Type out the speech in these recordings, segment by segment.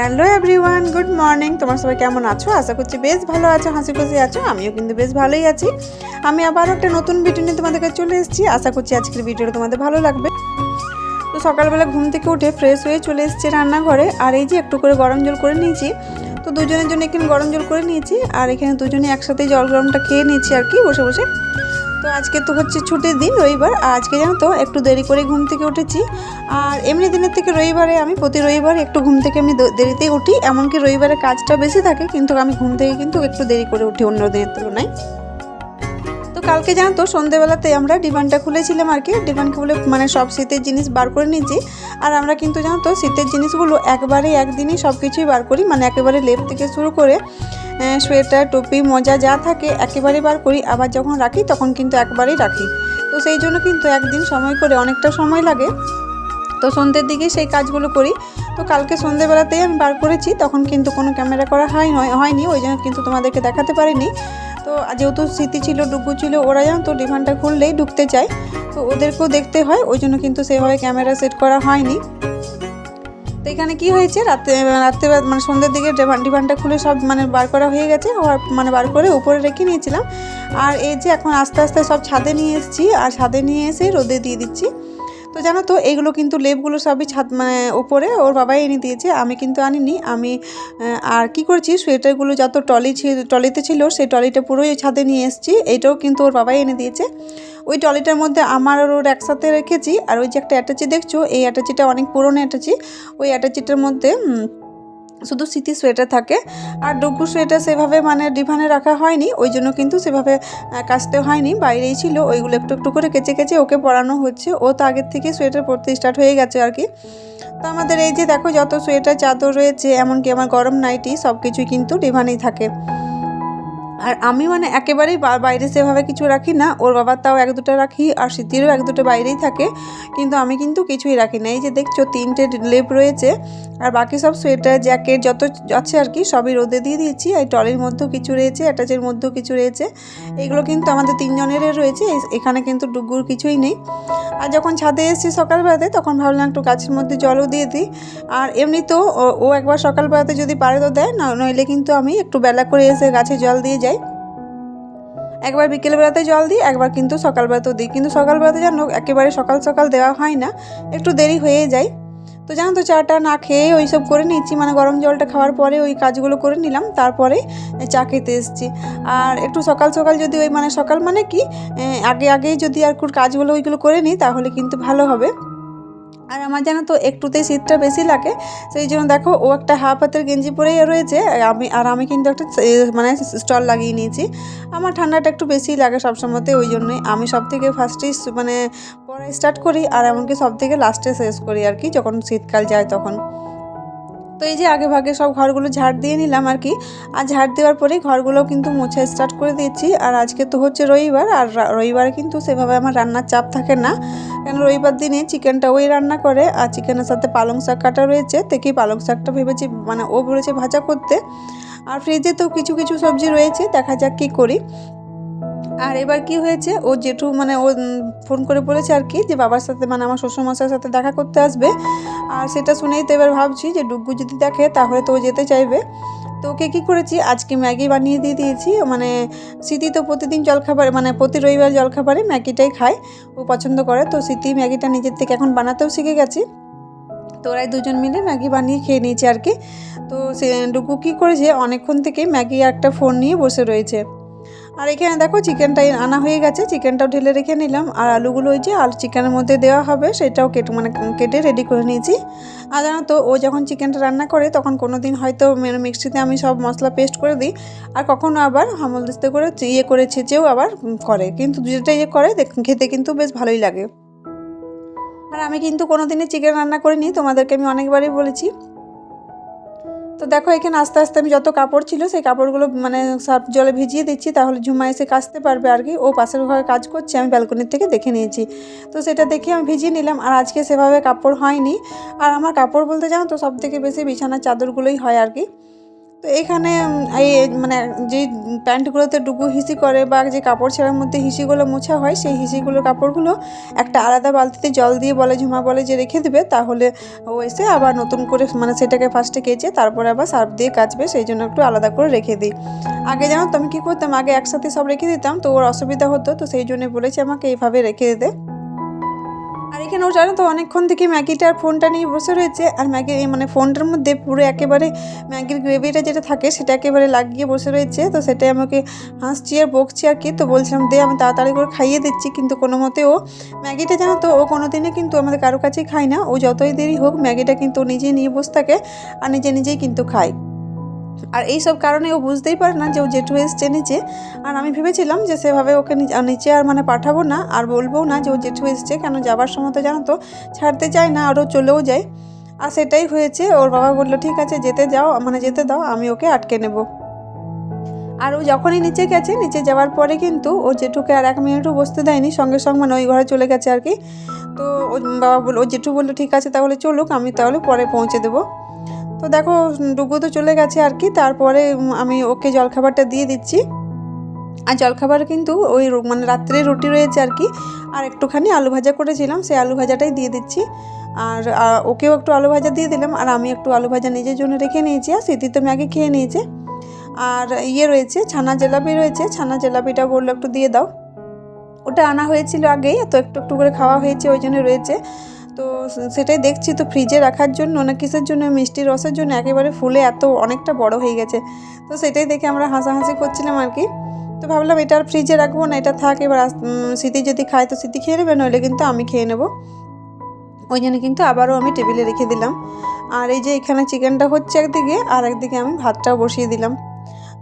Hello everyone, good morning. তোমার সবাই কেমন আছো? আশা করছি বেশ ভালো আছো হাসি খুশি আছো, আমিও কিন্তু বেশ ভালোই আছি। আমি আবার একটা নতুন ভিডিও নিয়ে তোমাদের কাছে চলে এসেছি। আশা করছি আজকের ভিডিওটা তোমাদের ভালো লাগবে। তো সকালবেলা ঘুম থেকে উঠে ফ্রেশ হয়ে চলে এসেছি রান্নাঘরে। আর এই যে একটু করে গরম জল করে নিয়েছি। তো দুজনের জন্য এখানে গরম জল করে নিয়েছি। আর এখানে দুজনে একসাথে জল গরমটা খেয়ে নিয়েছি আর কি, বসে বসে। তো আজকে তো হচ্ছে ছুটির দিন রবিবার, আর আজকে জানো তো, একটু দেরি করে ঘুম থেকে উঠেছি। আর এমনি দিনের থেকে রবিবারে আমি প্রতি রবিবার একটু ঘুম থেকে আমি দেরিতে দেরিতেই উঠি, এমনকি রবিবারে কাজটা বেশি থাকে, কিন্তু আমি ঘুম থেকে কিন্তু একটু দেরি করে উঠি অন্য দিনের তুলনায়। কালকে জানো তো, সন্ধেবেলাতে আমরা ডিমান্ডটা খুলেছিলাম আর কি। ডিমান্ড খুলে মানে সব শীতের জিনিস বার করে নিয়েছি। আর আমরা কিন্তু জানো তো, শীতের জিনিসগুলো একবারে একদিনই সব কিছুই বার করি। মানে একেবারে লেপ থেকে শুরু করে সোয়েটার, টুপি, মোজা যা থাকে একেবারে বার করি। আবার যখন রাখি তখন কিন্তু একবারেই রাখি। তো সেই জন্য কিন্তু একদিন সময় করে অনেকটা সময় লাগে। তো সন্ধ্যের দিকে সেই কাজগুলো করি। তো কালকে সন্ধ্যেবেলাতেই আমি বার করেছি, তখন কিন্তু কোনো ক্যামেরা করা হয় নয়, হয়নি। ওই জন্য কিন্তু তোমাদেরকে দেখাতে পারিনি। তো যেহেতু স্মৃতি ছিল ডুগু ছিল, ওরা জানো তো ডিমান্ডটা খুললেই ঢুকতে চায়। তো ওদেরকেও দেখতে হয়, ওই জন্য কিন্তু সেভাবে ক্যামেরা সেট করা হয়নি। তো এখানে কি হয়েছে? রাত্রে রাত্রে মানে সন্ধ্যের দিকে ডিমান্ডটা খুলে সব মানে বার করা হয়ে গেছে আর মানে বার করে উপরে রেখে নিয়েছিলাম। আর এই যে এখন আস্তে আস্তে সব ছাদে নিয়ে এসেছি, আর ছাদে নিয়ে এসে রোদে দিয়ে দিচ্ছি। তো জানো তো এইগুলো কিন্তু লেপগুলো সবই ছাদ মানে ওপরে ওর বাবাই এনে দিয়েছে, আমি কিন্তু আনিনি। আমি আর কি করেছি, সোয়েটারগুলো যত টলি টলিতে ছিল, সেই টলিটা পুরোই ছাদে নিয়ে এসেছি, এটাও কিন্তু ওর বাবাই এনে দিয়েছে। ওই টলিটার মধ্যে আমার আর ওর একসাথে রেখেছি, আর ওই যে একটা অ্যাটাচি দেখছ, এই অ্যাটাচিটা অনেক পুরনো অ্যাটাচি, ওই অ্যাটাচিটার মধ্যে শুধু স্মৃতি সোয়েটার থাকে আর ডুগু সোয়েটার সেভাবে মানে ডিভানে রাখা হয়নি, ওই জন্য কিন্তু সেভাবে কাচতে হয়নি, বাইরেই ছিল, ওইগুলো একটু একটু করে কেচে কেচে ওকে পরানো হচ্ছে, ও তো আগের থেকে সোয়েটার পরতে স্টার্ট হয়ে গেছে আর কি। তো আমাদের এই যে দেখো যত সোয়েটার চাদর রয়েছে, এমনকি আমার গরম নাইটি সব কিছুই কিন্তু ডিভানেই থাকে। আর আমি মানে একেবারেই বাইরে সেভাবে কিছু রাখি না। ওর বাবার তাও এক দুটো রাখি আর স্মৃতিরও এক দুটো বাইরেই থাকে। কিন্তু আমি কিন্তু কিছুই রাখি না। এই যে দেখছ, তিনটে লেপ রয়েছে। আর বাকি সব সোয়েটার, জ্যাকেট যত আছে আর কি, সবই রোদে দিয়ে দিয়েছি। আর টলির মধ্যেও কিছু রয়েছে, অ্যাটাচের মধ্যেও কিছু রয়েছে। এগুলো কিন্তু আমাদের তিনজনেরই রয়েছে। এখানে কিন্তু ডুগুর কিছুই নেই। আর যখন ছাদে এসেছি সকালবেলাতে, তখন ভাবলাম একটু গাছের মধ্যে জলও দিয়ে দিই। আর এমনিতেও ও একবার সকালবেলাতে যদি পারে তো দেয়, না নইলে কিন্তু আমি একটু বেলা করে এসে গাছে জল দিয়ে যাই। একবার বিকেলবেলাতে জল দিই, একবার কিন্তু সকালবেলাতেও দিই। কিন্তু সকালবেলাতে জানো, একেবারে সকাল সকাল দেওয়া হয় না, একটু দেরি হয়ে যায়। তো জানো তো, চাটা না খেয়ে ওই সব করে নিচ্ছি মানে গরম জলটা খাওয়ার পরে ওই কাজগুলো করে নিলাম, তারপরে চা খেতে এসেছি। আর একটু সকাল সকাল যদি ওই মানে সকাল মানে কি আগে আগেই যদি আর কাজগুলো ওইগুলো করে নিই, তাহলে কিন্তু ভালো হবে। আর আমার জানো তো, একটুতেই শীতটা বেশি লাগে, সেই জন্য দেখো, ও একটা হাফ হাতের গেঞ্জি পরেই রয়েছে আমি, আর আমি কিন্তু একটা মানে স্টল লাগিয়ে নিয়েছি। আমার ঠান্ডাটা একটু বেশি লাগে সবসময়তে, ওই জন্যই আমি সব থেকে ফার্স্টেই মানে পরে স্টার্ট করি, আর এমনকি সব থেকে লাস্টে শেষ করি আর কি, যখন শীতকাল যায় তখন। তো এই যে আগে ভাগে সব ঘরগুলো ঝাড় দিয়ে নিলাম আর কি, আর ঝাড় দেওয়ার পরেই ঘরগুলো কিন্তু মোছা স্টার্ট করে দিয়েছি, আর আজকে তো হচ্ছে রবিবার, আর রবিবারে কিন্তু সেভাবে আমার রান্নার চাপ থাকে না। কেন রবিবার দিনে চিকেনটা ওই রান্না করে, আর চিকেনের সাথে পালং শাক কাটা রয়েছে, দেখি পালং শাকটা ভেবেছি মানে ও বলেছে ভাজা করতে। আর ফ্রিজে তো কিছু কিছু সবজি রয়েছে, দেখা যাক কী করি। আর এবার কি হয়েছে, ও জেঠু মানে ও ফোন করে বলেছে আর কি, যে বাবার সাথে মানে আমার শ্বশুরমশাইয়ের সাথে দেখা করতে আসবে। আর সেটা শুনেই তো এবার ভাবছি যে ডুগ্গু যদি দেখে, তাহলে তো ও যেতে চাইবে। তো ওকে কী করেছি? আজকে ম্যাগি বানিয়ে দিয়ে দিয়েছি। মানে স্মৃতি তো প্রতিদিন জলখাবারে মানে প্রতি রবিবার জলখাবারে ম্যাগিটাই খায়। ও পছন্দ করে। তো স্মৃতি ম্যাগিটা নিজের থেকে এখন বানাতেও শিখে গেছি। তো ওরাই দুজন মিলে ম্যাগি বানিয়ে খেয়ে নিয়েছে আর কি। তো সে, ডুকু কী করেছে? অনেকক্ষণ থেকে ম্যাগি একটা ফোন নিয়ে বসে রয়েছে। আর এখানে দেখো চিকেনটা আনা হয়ে গেছে, চিকেনটাও ঢেলে রেখে নিলাম। আর আলুগুলো ওই যে আলু চিকেনের মধ্যে দেওয়া হবে, সেটাও কেটে মানে কেটে রেডি করে নিয়েছি। আর জানো ও যখন চিকেনটা রান্না করে, তখন কোনো দিন হয়তো মানে মিক্সিতে আমি সব মশলা পেস্ট করে দিই। আর কখনো আবার হামল দিস্তে করে ইয়ে করে ছেঁচেও আবার করে। কিন্তু যেটা ইয়ে করে খেতে কিন্তু বেশ ভালোই লাগে। আর আমি কিন্তু কোনো দিনই চিকেন রান্না করিনি, তোমাদেরকে আমি অনেকবারই বলেছি। তো দেখো, এখানে আস্তে আস্তে আমি যত কাপড় ছিল সেই কাপড়গুলো মানে সার্ফ জলে ভিজিয়ে দিচ্ছি, তাহলে ঝুমা এসে কাচতে পারবে আর কি। ও পাশের ঘরে কাজ করছে, আমি ব্যালকনির থেকে দেখে নিয়েছি। তো সেটা দেখে আমি ভিজিয়ে নিলাম, আর আজকে সেভাবে কাপড় হয়নি। আর আমার কাপড় বলতে জানো তো সব থেকে বেশি বিছানার চাদরগুলোই হয় আর কি। তো এখানে এই মানে যে প্যান্টগুলোতে ডুবু হিসি করে বা যে কাপড় ছেঁড়ার মধ্যে হিসিগুলো মোছা হয়, সেই হিসিগুলো কাপড়গুলো একটা আলাদা বালতিতে জল দিয়ে বলে, ঝুমা বলে যে রেখে দেবে, তাহলে ও এসে আবার নতুন করে মানে সেটাকে ফার্স্টে কেচে, তারপরে আবার সার্ফ দিয়ে কাচবে, সেই জন্য একটু আলাদা করে রেখে দিই। আগে জানো তো আমি কী করতাম? আগে একসাথে সব রেখে দিতাম, তো ওর অসুবিধা হতো, তো সেই জন্য বলেছে আমাকে এইভাবে রেখে দিতে আর এখানে ও জানো তো অনেকক্ষণ থেকে ম্যাগিটার ফোনটা নিয়ে বসে রয়েছে। আর ম্যাগি মানে ফোনটার মধ্যে পুরো একেবারে ম্যাগির গ্রেভিটা যেটা থাকে সেটা একেবারে লাগিয়ে বসে রয়েছে। তো সেটাই আমাকে হাসছি আর বকছি আর কি। তো বলছিলাম, দে, আমি তাড়াতাড়ি করে খাইয়ে দিচ্ছি। কিন্তু কোনো মতে ও ম্যাগিটা জানো তো, ও কোনো দিনে কিন্তু আমাদের কারও কাছেই খায় না। ও যতই দেরি হোক ম্যাগিটা কিন্তু ও নিজেই নিয়ে বসে থাকে আর নিজে নিজেই কিন্তু খায়। আর এই সব কারণে ও বুঝতেই পারে না যে ও জেঠু এসছে নিচে। আর আমি ভেবেছিলাম যে সেভাবে ওকে নিচে- আর মানে পাঠাবো না, আর বলব না যে ও জেঠু এসছে, কেন যাবার সময় তো জানো তো ছাড়তে চায় না, আর ও চলেও যায়। আর সেটাই হয়েছে, ওর বাবা বলল, ঠিক আছে, যেতে যাও মানে যেতে দাও, আমি ওকে আটকে নেব। আর ও যখনই নিচে গেছে, নিচে যাওয়ার পরে কিন্তু ও জেঠুকে আর এক মিনিটও বসতে দেয়নি, সঙ্গে সঙ্গে মানে ওই ঘরে চলে গেছে আর কি। তো ও বাবা বলল ও জেঠু বলল, ঠিক আছে, তাহলে চলুক, আমি তাহলে পরে পৌঁছে দেবো। তো দেখো, ডুগু তো চলে গেছে আর কি, তারপরে আমি ওকে জলখাবারটা দিয়ে দিচ্ছি। আর জলখাবার কিন্তু ওই মানে রাত্রে রুটি রয়েছে আর কি, আর একটুখানি আলু ভাজা করেছিলাম, সেই আলু ভাজাটাই দিয়ে দিচ্ছি। আর ওকেও একটু আলু ভাজা দিয়ে দিলাম, আর আমি একটু আলু ভাজা নিজের জন্য রেখে নিয়েছি, আর স্মৃতি তো ম্যাগি খেয়ে নিয়েছে। আর ইয়ে রয়েছে, ছানা জেলাপি রয়েছে, ছানা জেলাপিটা বলল একটু দিয়ে দাও। ওটা আনা হয়েছিল আগেই, তো একটু একটু করে খাওয়া হয়েছে, ওই জন্য রয়েছে। তো সেটাই দেখছি। তো ফ্রিজে রাখার জন্য না কিসের জন্য? মিষ্টি রসের জন্য? একেবারে ফুলে এত অনেকটা বড় হয়ে গেছে। তো সেটাই দেখে আমরা হাসাহাসি করছিলাম আর কি। তো ভাবলাম এটা আর ফ্রিজে রাখব না, এটা থাক এবার স্মৃতি যদি খায় তো স্মৃতি খেয়ে নেবে, নইলে কিন্তু আমি খেয়ে নেব। ওই জন্য কিন্তু আবারও আমি টেবিলে রেখে দিলাম। আর এই যে এখানে চিকেনটা হচ্ছে একদিকে, আর একদিকে আমি ভাতটাও বসিয়ে দিলাম।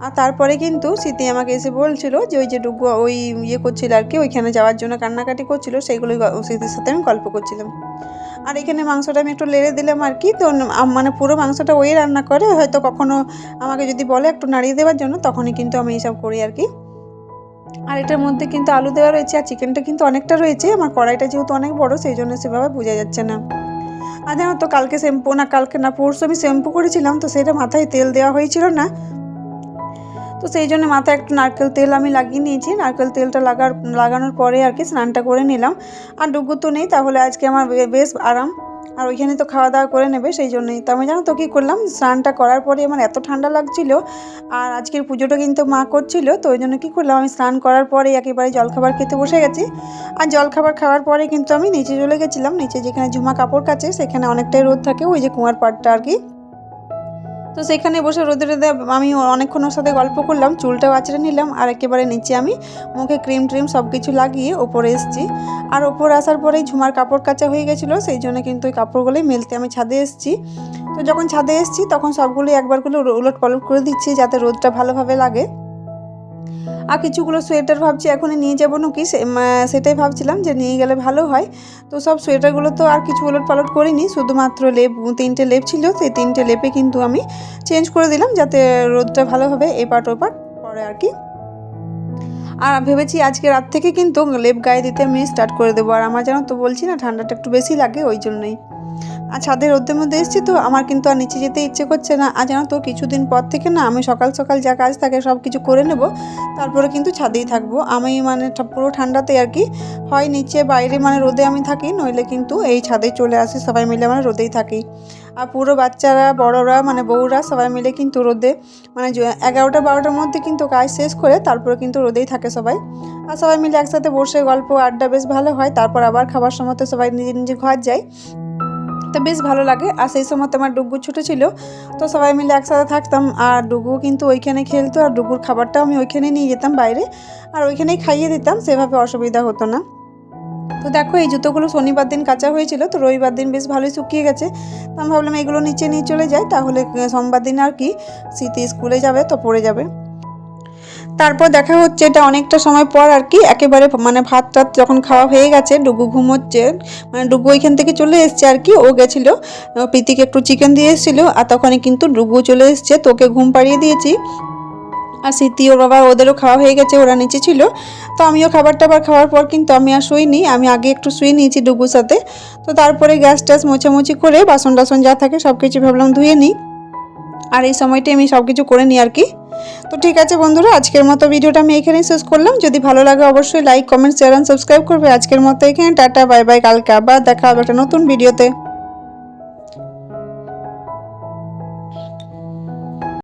আর তারপরে কিন্তু স্মৃতি আমাকে এসে বলছিল যে ওই যে ডুগু, ওই ইয়ে করছিল আর কি, ওইখানে যাওয়ার জন্য কান্নাকাটি করছিল, সেইগুলোই গ- স্মৃতির সাথে আমি গল্প করছিলাম। আর এখানে মাংসটা আমি একটু লেড়ে দিলাম আর কি, তো মানে পুরো মাংসটা ওই রান্না করে, হয়তো কখনো আমাকে যদি বলে একটু নাড়িয়ে দেওয়ার জন্য, তখনই কিন্তু আমি এইসব করি আর কি। আর এটার মধ্যে কিন্তু আলু দেওয়া রয়েছে আর চিকেনটা কিন্তু অনেকটা রয়েছে, আমার কড়াইটা যেহেতু অনেক বড়, সেই জন্য সেভাবে বোঝা যাচ্ছে না। আর জানো তো, কালকে শ্যাম্পু না, কালকে না, পরশু আমি শ্যাম্পু করেছিলাম, তো সেটা মাথায় তেল দেওয়া হয়েছিল না তো সেই জন্য মাথায় একটু নারকেল তেল আমি লাগিয়ে নিয়েছি। নারকেল তেলটা লাগার, লাগানোর পরে আর কি স্নানটা করে নিলাম। আর ডুগু তো নেই, তাহলে আজকে আমার বেশ আরাম। আর ওইখানে তো খাওয়া দাওয়া করে নেবে, সেই জন্যই। তো আমি জানো তো কী করলাম? স্নানটা করার পরে আমার এত ঠান্ডা লাগছিল, আর আজকের পুজোটা কিন্তু মা করছিল, তো ওই জন্য কী করলাম? আমি স্নান করার পরে একেবারে জলখাবার খেতে বসে গেছি। আর জলখাবার খাওয়ার পরে কিন্তু আমি নিচে চলে গেছিলাম। নিচে যেখানে ঝুমা কাপড় কাছে সেখানে অনেকটাই রোদ থাকে, ওই যে কুয়ার পাড়টা আর কি। তো সেখানে বসে রোদে রোদে আমি অনেকক্ষণ ওর সাথে গল্প করলাম, চুলটাও আঁচড়ে নিলাম, আর একেবারে নিচে আমি মুখে ক্রিম ট্রিম সব কিছু লাগিয়ে ওপরে এসেছি। আর ওপর আসার পরেই ঝুমার কাপড় কাচা হয়ে গেছিল, সেই জন্য কিন্তু ওই কাপড়গুলোই মেলতে আমি ছাদে এসেছি। তো যখন ছাদে এসেছি, তখন সবগুলোই একবারগুলো উলট পালট করে দিচ্ছি, যাতে রোদটা ভালোভাবে লাগে। আর কিছুগুলো সোয়েটার ভাবছি এখনই নিয়ে যাব নাকি? সেটাই ভাবছিলাম যে নিয়ে গেলে ভালো হয়। তো সব সোয়েটারগুলো তো আর কিছু উলট পালট করিনি, শুধুমাত্র লেপ, তিনটে লেপ ছিল, সেই তিনটে লেপে কিন্তু আমি চেঞ্জ করে দিলাম যাতে রোদটা ভালোভাবে এপাট ওপাট, পরে আর কি। আর ভেবেছি আজকে রাত থেকে কিন্তু লেপ গায়ে দিতে আমি স্টার্ট করে দেবো। আর আমার যেন তো বলছি না, ঠান্ডাটা একটু বেশি লাগে, ওই জন্যই। আর ছাদের রোদের মধ্যে এসেছি তো, আমার কিন্তু আর নিচে যেতে ইচ্ছে করছে না। আর জানো তো, কিছুদিন পর থেকে না আমি সকাল সকাল যা কাজ থাকে সব কিছু করে নেব, তারপরে কিন্তু ছাদেই থাকব। আমি মানে পুরো ঠান্ডাতে আর কি, হয় নিচে বাইরে মানে রোদে আমি থাকি, নইলে কিন্তু এই ছাদে চলে আসি সবাই মিলে আমরা রোদেই থাকি। আর পুরো বাচ্চারা, বড়রা মানে বউরা সবাই মিলে কিন্তু রোদে মানে এগারোটা বারোটার মধ্যে কিন্তু কাজ শেষ করে তারপরে কিন্তু রোদেই থাকে সবাই। আর সবাই মিলে একসাথে বসে গল্প, আড্ডা বেশ ভালো হয়, তারপর আবার খাবার সময় তো সবাই নিজে নিজে ঘর যায়। তো বেশ ভালো লাগে। আর সেই সময় তো আমার ডুগু ছোটো ছিল, তো সবাই মিলে একসাথে থাকতাম। আর ডুগু কিন্তু ওইখানে খেলতো, আর ডুগুর খাবারটাও আমি ওইখানে নিয়ে যেতাম বাইরে। আর ওইখানেই খাইয়ে দিতাম, সেভাবে অসুবিধা হতো না। তো দেখো, এই জুতোগুলো শনিবার দিন কাঁচা হয়েছিল, তো রবিবার দিন বেশ ভালোই শুকিয়ে গেছে। তো আমি ভাবলাম এগুলো নিচে নিয়ে চলে যাই, তাহলে সোমবার দিন আর কি শীতে স্কুলে যাবে তো পড়ে যাবে। তারপর দেখা হচ্ছে এটা অনেকটা সময় পর আর কি, একেবারে মানে ভাত টাত যখন খাওয়া হয়ে গেছে, ডুগু ঘুমোচ্ছে মানে ডুগু ওইখান থেকে চলে এসছে আর কি, ও গেছিল প্রীতিকে একটু চিকেন দিয়ে এসেছিল, আর তখনই কিন্তু ডুগু চলে এসছে, তোকে ঘুম পাড়িয়ে দিয়েছি। আর স্মৃতি ওর বাবা, ওদেরও খাওয়া হয়ে গেছে, ওরা নিচে ছিল। তো আমিও খাবার টাবার খাওয়ার পর কিন্তু আমি আর শুইনি, আমি আগে একটু শুয়ে নিয়েছি ডুগুর সাথে। তো তারপরে গ্যাস ট্যাস মোছামুছি করে বাসন টাসন যা থাকে সব কিছু ভাবলাম ধুয়ে নিই। আর এই সময়টাই আমি সব কিছু করে নিই আর কি। তো ঠিক আছে বন্ধুরা, আজকের মতো ভিডিওটা আমি এখানেই শেষ করলাম। যদি ভালো লাগে অবশ্যই লাইক কমেন্ট শেয়ার সাবস্ক্রাইব করবে। আজকের মতো এখানে, টাটা বাই বাই কালকে আবার দেখা হবে একটা নতুন ভিডিওতে।